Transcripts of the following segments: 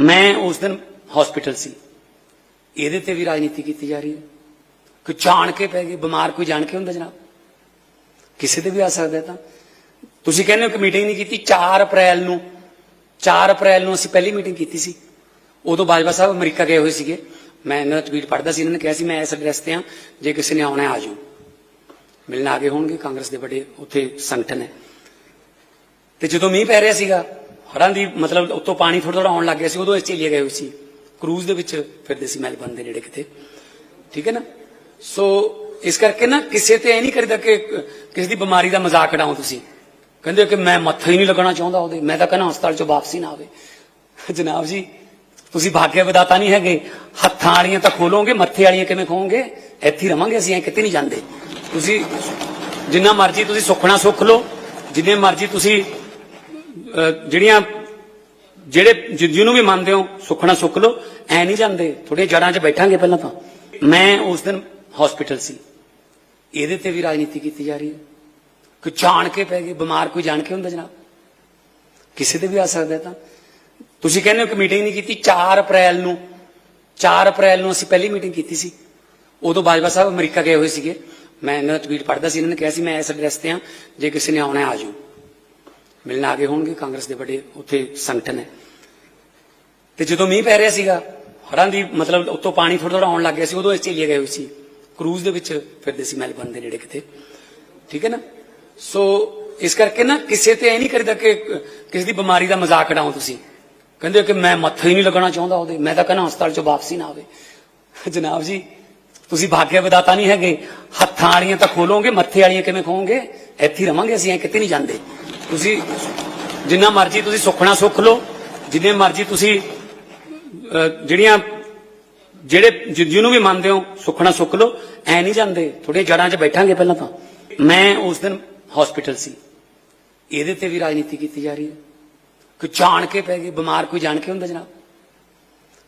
ਮੈਂ ਉਸ ਦਿਨ ਹਸਪੀਟਲ ਸੀ। ਇਹਦੇ ਤੇ ਵੀ ਰਾਜਨੀਤੀ ਕੀਤੀ ਜਾ ਰਹੀ ਹੈ। ਕੋਈ ਜਾਣ ਕੇ ਪੈ ਗਈ, ਬਿਮਾਰ ਕੋਈ ਜਾਣ ਕੇ ਹੁੰਦਾ ਜਨਾਬ? ਕਿਸੇ ਤੇ ਵੀ ਆ ਸਕਦਾ ਤਾਂ। ਤੁਸੀਂ ਕਹਿੰਦੇ ਹੋ ਕਿ ਮੀਟਿੰਗ ਨਹੀਂ ਕੀਤੀ 4 ਅਪ੍ਰੈਲ ਨੂੰ 4 ਅਪ੍ਰੈਲ ਨੂੰ ਅਸੀਂ ਪਹਿਲੀ ਮੀਟਿੰਗ ਕੀਤੀ ਸੀ। ਉਦੋਂ ਬਾਜਵਾ ਸਾਹਿਬ ਅਮਰੀਕਾ ਗਏ ਹੋਏ ਸੀਗੇ। ਮੈਂ ਇਹਨਾਂ ਦਾ ਟਵੀਟ ਪੜ੍ਹਦਾ ਸੀ, ਇਹਨਾਂ ਨੇ ਕਿਹਾ ਸੀ, ਮੈਂ ਇਸ ਐਡਰੈਸ ਤੇ ਆ ਜੇ ਕਿਸੇ ਨੇ ਆਉਣਾ ਆ ਜਾਓ। ਮਿਲਣ ਆ ਗਏ ਹੋਣਗੇ, ਕਾਂਗਰਸ ਦੇ ਵੱਡੇ ਉੱਥੇ ਸੰਗਠਨ ਹੈ। ਤੇ ਜਦੋਂ ਮੀਂਹ ਪੈ ਰਿਹਾ ਸੀਗਾ ਹੜ੍ਹਾਂ ਦੀ ਮਤਲਬ ਉੱਤੋਂ ਪਾਣੀ ਥੋੜਾ ਥੋੜਾ ਆਉਣ ਲੱਗ ਗਿਆ ਸੀ, ਉਦੋਂ ਆਸਟ੍ਰੇਲੀਆ ਗਏ ਹੋਏ ਸੀ। ਕਰੂਜ਼ ਦੇ ਵਿੱਚ ਫਿਰਦੇ ਸੀ ਮੈਲਬਨ ਦੇ ਨੇੜੇ ਕਿਤੇ। ਠੀਕ ਹੈ ਨਾ? ਸੋ ਇਸ ਕਰਕੇ ਨਾ ਕਿਸੇ ਤੇ ਇਹ ਨਹੀਂ ਕਰੀਦਾ ਕਿ, ਕਿਸੇ ਦੀ ਬਿਮਾਰੀ ਦਾ ਮਜ਼ਾਕ ਉਡਾਓ ਤੁਸੀਂ। ਕਹਿੰਦੇ ਹੋ ਕਿ ਮੈਂ ਮੱਥਾ ਹੀ ਨਹੀਂ ਲੱਗਣਾ ਚਾਹੁੰਦਾ ਉਹਦੇ। ਮੈਂ ਤਾਂ ਕਹਿੰਦਾ ਹਸਪਤਾਲ ਚੋਂ ਵਾਪਸੀ ਨਾ ਆਵੇ। ਜਨਾਬ ਜੀ, ਤੁਸੀਂ ਭਾਗਿਆ ਵਿਦਾਤਾ ਨਹੀਂ ਹੈਗੇ। ਹੱਥਾਂ ਵਾਲੀਆਂ ਤਾਂ ਖੋਲੋਗੇ, ਮੱਥੇ ਵਾਲੀਆਂ ਕਿਵੇਂ ਖੋਵੋਗੇ? ਇੱਥੇ ਰਵਾਂਗੇ ਅਸੀਂ, ਐ ਕਿਤੇ ਨਹੀਂ ਜਾਂਦੇ। ਤੁਸੀਂ ਜਿੰਨਾ ਮਰਜ਼ੀ ਤੁਸੀਂ ਸੁਖਣਾ ਸੁੱਖ ਲਓ। ਜਿੰਨੇ ਮਰਜ਼ੀ ਤੁਸੀਂ ਜਿਹੜੀਆਂ ਜਿਹੜੇ ਜਿ- ਜਿਹਨੂੰ ਵੀ ਮੰਨਦੇ ਹੋ ਸੁਖਣਾ ਸੁੱਖ ਲਓ। ਐ ਨਹੀਂ ਜਾਂਦੇ। ਥੋੜੀਆਂ ਜੜਾਂ 'ਚ ਬੈਠਾਂਗੇ ਪਹਿਲਾਂ ਤਾਂ। ਮੈਂ ਉਸ ਦਿਨ ਹਸਪੀਟਲ ਸੀ। ਇਹਦੇ ਤੇ ਵੀ ਰਾਜਨੀਤੀ ਕੀਤੀ ਜਾ ਰਹੀ ਹੈ। ਕੋਈ ਜਾਣ ਕੇ ਪੈ ਗਏ ਬਿਮਾਰ ਕੋਈ ਜਾਣ ਕੇ ਹੁੰਦਾ ਜਨਾਬ? ਕਿਸੇ ਤੇ ਵੀ ਆ ਸਕਦਾ ਤਾਂ। ਤੁਸੀਂ ਕਹਿੰਦੇ ਹੋ ਕਿ ਮੀਟਿੰਗ ਨਹੀਂ ਕੀਤੀ। 4 ਅਪ੍ਰੈਲ ਨੂੰ 4 ਅਪ੍ਰੈਲ ਨੂੰ ਅਸੀਂ ਪਹਿਲੀ ਮੀਟਿੰਗ ਕੀਤੀ ਸੀ। ਉਦੋਂ ਬਾਜਵਾ ਸਾਹਿਬ ਅਮਰੀਕਾ ਗਏ ਹੋਏ ਸੀਗੇ। ਮੈਂ ਇਹਨਾਂ ਦਾ ਟਵੀਟ ਪੜ੍ਹਦਾ ਸੀ। ਇਹਨਾਂ ਨੇ ਕਿਹਾ ਸੀ, ਮੈਂ ਇਸ ਐਡਰੈਸ ਤੇ ਆ ਜੇ ਕਿਸੇ ਨੇ ਆਉਣਾ ਆ ਜਾਓ। ਮਿਲਣ ਆ ਗਏ ਹੋਣਗੇ, ਕਾਂਗਰਸ ਦੇ ਵੱਡੇ ਉੱਥੇ ਸੰਗਠਨ ਹੈ। ਤੇ ਜਦੋਂ ਮੀਂਹ ਪੈ ਰਿਹਾ ਸੀਗਾ, ਹੜ੍ਹਾਂ ਦੀ ਮਤਲਬ ਉੱਤੋਂ ਪਾਣੀ ਥੋੜਾ ਥੋੜਾ ਆਉਣ ਲੱਗ ਗਿਆ ਸੀ, ਉਦੋਂ ਆਸਟ੍ਰੇਲੀਆ ਗਏ ਹੋਏ ਸੀ। ਕਰੂਜ਼ ਦੇ ਵਿੱਚ ਫਿਰਦੇ ਸੀ ਮੈਲਬਨ ਦੇ ਨੇੜੇ ਕਿਤੇ। ਠੀਕ ਹੈ ਨਾ? ਸੋ ਇਸ ਕਰਕੇ ਨਾ ਕਿਸੇ ਤੇ ਇਹ ਨਹੀਂ ਕਰੀਦਾ ਕਿ ਕਿਸੇ ਦੀ ਬਿਮਾਰੀ ਦਾ ਮਜ਼ਾਕ ਉਡਾਓ ਤੁਸੀਂ। ਕਹਿੰਦੇ ਹੋ ਕਿ ਮੈਂ ਮੱਥਾ ਹੀ ਨਹੀਂ ਲੱਗਣਾ ਚਾਹੁੰਦਾ ਉਹਦੇ। ਮੈਂ ਤਾਂ ਕਹਿੰਦਾ ਹਸਪਤਾਲ ਚੋਂ ਵਾਪਸੀ ਨਾ ਆਵੇ। ਜਨਾਬ ਜੀ, ਤੁਸੀਂ ਭਾਗਿਆ ਵਿਦਾਤਾ ਨਹੀਂ ਹੈਗੇ। ਹੱਥਾਂ ਵਾਲੀਆਂ ਤਾਂ ਖੋਲੋਗੇ, ਮੱਥੇ ਵਾਲੀਆਂ ਕਿਵੇਂ ਖੋਵੋਗੇ? ਇੱਥੇ ਹੀ ਰਵਾਂਗੇ ਅਸੀਂ, ਐ ਕਿਤੇ ਨਹੀਂ ਜਾਂਦੇ। ਤੁਸੀਂ ਜਿੰਨਾ ਮਰਜ਼ੀ ਤੁਸੀਂ ਸੁਖਣਾ ਸੁੱਖ ਲਓ, ਜਿੰਨੇ ਮਰਜ਼ੀ ਤੁਸੀਂ ਜਿਹੜੀਆਂ, ਜਿਹੜੇ ਜਿਹਨੂੰ ਵੀ ਮੰਨਦੇ ਹੋ ਸੁਖਣਾ ਸੁੱਖ ਲਓ, ਐ ਨਹੀਂ ਜਾਂਦੇ ਥੋੜੀਆਂ ਜੜਾਂ 'ਚ ਬੈਠਾਂਗੇ ਪਹਿਲਾਂ ਤਾਂ। ਮੈਂ ਉਸ ਦਿਨ ਹਸਪੀਟਲ ਸੀ। ਇਹਦੇ ਤੇ ਵੀ ਰਾਜਨੀਤੀ ਕੀਤੀ ਜਾ ਰਹੀ ਹੈ। ਕੋਈ ਜਾਣ ਕੇ ਪੈ ਗਈ, ਬਿਮਾਰ ਕੋਈ ਜਾਣ ਕੇ ਹੁੰਦਾ ਜਨਾਬ?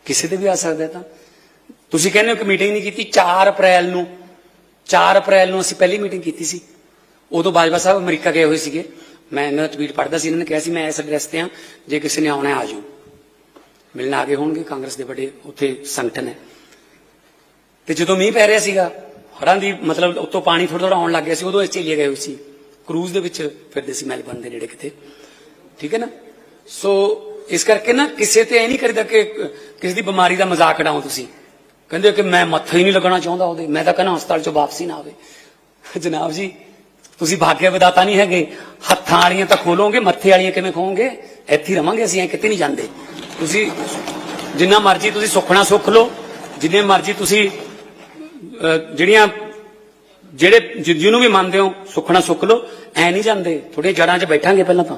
ਕਿਸੇ ਤੇ ਵੀ ਆ ਸਕਦਾ ਤਾਂ। ਤੁਸੀਂ ਕਹਿੰਦੇ ਹੋ ਕਿ ਮੀਟਿੰਗ ਨਹੀਂ ਕੀਤੀ 4 ਅਪ੍ਰੈਲ ਨੂੰ 4 ਅਪ੍ਰੈਲ ਨੂੰ ਅਸੀਂ ਪਹਿਲੀ ਮੀਟਿੰਗ ਕੀਤੀ ਸੀ। ਉਦੋਂ ਬਾਜਵਾ ਸਾਹਿਬ ਅਮਰੀਕਾ ਗਏ ਹੋਏ ਸੀਗੇ। ਮੈਂ ਇਹਨਾਂ ਦਾ ਟਵੀਟ ਪੜ੍ਹਦਾ ਸੀ, ਇਹਨਾਂ ਨੇ ਕਿਹਾ ਸੀ, ਮੈਂ ਇਸ ਐਡਰੈਸ ਤੇ ਆ ਜੇ ਕਿਸੇ ਨੇ ਆਉਣਾ ਆ ਜਾਓ। ਮਿਲਣ ਆ ਗਏ ਹੋਣਗੇ, ਕਾਂਗਰਸ ਦੇ ਵੱਡੇ ਉੱਥੇ ਸੰਗਠਨ ਹੈ। ਤੇ ਜਦੋਂ ਮੀਂਹ ਪੈ ਰਿਹਾ ਸੀਗਾ, ਹੜ੍ਹਾਂ ਦੀ ਮਤਲਬ ਉੱਤੋਂ ਪਾਣੀ ਥੋੜਾ ਥੋੜਾ ਆਉਣ ਲੱਗ ਗਿਆ ਸੀ, ਉਦੋਂ ਆਸਟ੍ਰੇਲੀਆ ਗਏ ਹੋਏ ਸੀ। ਕਰੂਜ਼ ਦੇ ਵਿੱਚ ਫਿਰਦੇ ਸੀ ਮੈਲਬਨ ਦੇ ਨੇੜੇ ਕਿਤੇ। ਠੀਕ ਹੈ ਨਾ? ਸੋ ਇਸ ਕਰਕੇ ਨਾ ਕਿਸੇ ਤੇ ਇਹ ਨਹੀਂ ਕਰੀਦਾ ਕਿ, ਕਿਸੇ ਦੀ ਬਿਮਾਰੀ ਦਾ ਮਜ਼ਾਕ ਉਡਾਓ ਤੁਸੀਂ। ਕਹਿੰਦੇ ਹੋ ਕਿ ਮੈਂ ਮੱਥਾ ਹੀ ਨਹੀਂ ਲੱਗਣਾ ਚਾਹੁੰਦਾ ਉਹਦੇ। ਮੈਂ ਤਾਂ ਕਹਿੰਦਾ ਹਸਪਤਾਲ ਚੋਂ ਵਾਪਸੀ ਨਾ ਆਵੇ। ਜਨਾਬ ਜੀ ਤੁਸੀਂ ਭਾਗਿਆ ਵਿਦਾਤਾ ਨਹੀਂ ਹੈਗੇ। ਹੱਥਾਂ ਵਾਲੀਆਂ ਤਾਂ ਖੋਲੋਗੇ, ਮੱਥੇ ਵਾਲੀਆਂ ਕਿਵੇਂ ਖੋਗੇ ਇੱਥੇ ਰਵਾਂਗੇ ਅਸੀਂ, ਐ ਕਿਤੇ ਨਹੀਂ ਜਾਂਦੇ। ਤੁਸੀਂ ਜਿੰਨਾ ਮਰਜ਼ੀ ਤੁਸੀਂ ਸੁਖਣਾ ਸੁੱਖ ਲਓ, ਜਿੰਨੇ ਮਰਜ਼ੀ ਤੁਸੀਂ ਜਿਹੜੀਆਂ, ਜਿਹੜੇ ਜਿਹਨੂੰ ਵੀ ਮੰਨਦੇ ਹੋ ਸੁਖਣਾ ਸੁੱਖ ਲਓ, ਐ ਨਹੀਂ ਜਾਂਦੇ। ਥੋੜੀਆਂ ਜੜਾਂ 'ਚ ਬੈਠਾਂਗੇ ਪਹਿਲਾਂ ਤਾਂ।